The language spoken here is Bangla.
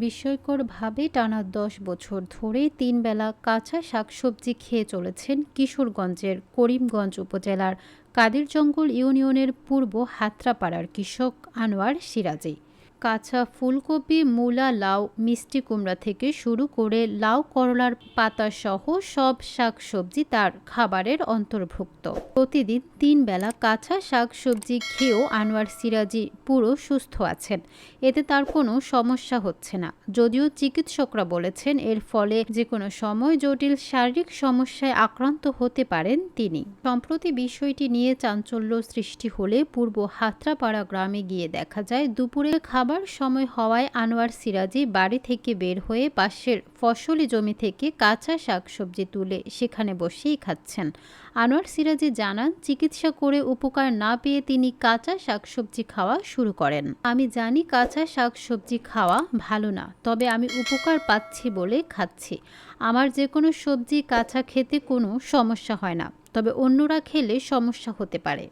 বিস্ময়করভাবে টানা দশ বছর ধরে তিন বেলা কাঁচা শাকসবজি খেয়ে চলেছেন কিশোরগঞ্জের করিমগঞ্জ উপজেলার কাদিরজঙ্গল ইউনিয়নের পূর্ব হাতরাপাড়ার কৃষক আনোয়ার সিরাজি। কাঁচা ফুলকপি, মূলা, লাউ, মিষ্টি কুমড়া থেকে শুরু করে লাউ, করলার পাতাসহ সব শাকসবজি তার খাবারের অন্তর্ভুক্ত। প্রতিদিন তিন বেলা কাঁচা শাকসবজি খেয়েও আনোয়ার সিরাজি পুরো সুস্থ আছেন। এতে তার কোনো সমস্যা হচ্ছে না। যদিও চিকিৎসকরা বলেছেন, এর ফলে যে কোনো সময় জটিল শারীরিক সমস্যায় আক্রান্ত হতে পারেন তিনি। সম্প্রতি বিষয়টি নিয়ে চাঞ্চল্য সৃষ্টি হলে পূর্ব হাতরাপাড়া গ্রামে গিয়ে দেখা যায়, দুপুরে খাবার সময় হওয়ায় আনোয়ার সিরাজি বাড়ি থেকে বের হয়ে পাশের ফসলি জমি থেকে কাঁচা শাকসবজি তুলে সেখানে বসেই খাচ্ছেন। আনোয়ার সিরাজি জানান, চিকিৎসা করে উপকার না পেয়ে তিনি কাঁচা শাকসবজি খাওয়া শুরু করেন। আমি জানি কাঁচা শাকসবজি খাওয়া ভালো না, তবে আমি উপকার পাচ্ছি বলে খাচ্ছি। আমার যে কোনো সবজি কাঁচা খেতে কোনো সমস্যা হয় না, তবে অন্যরা খেলে সমস্যা হতে পারে।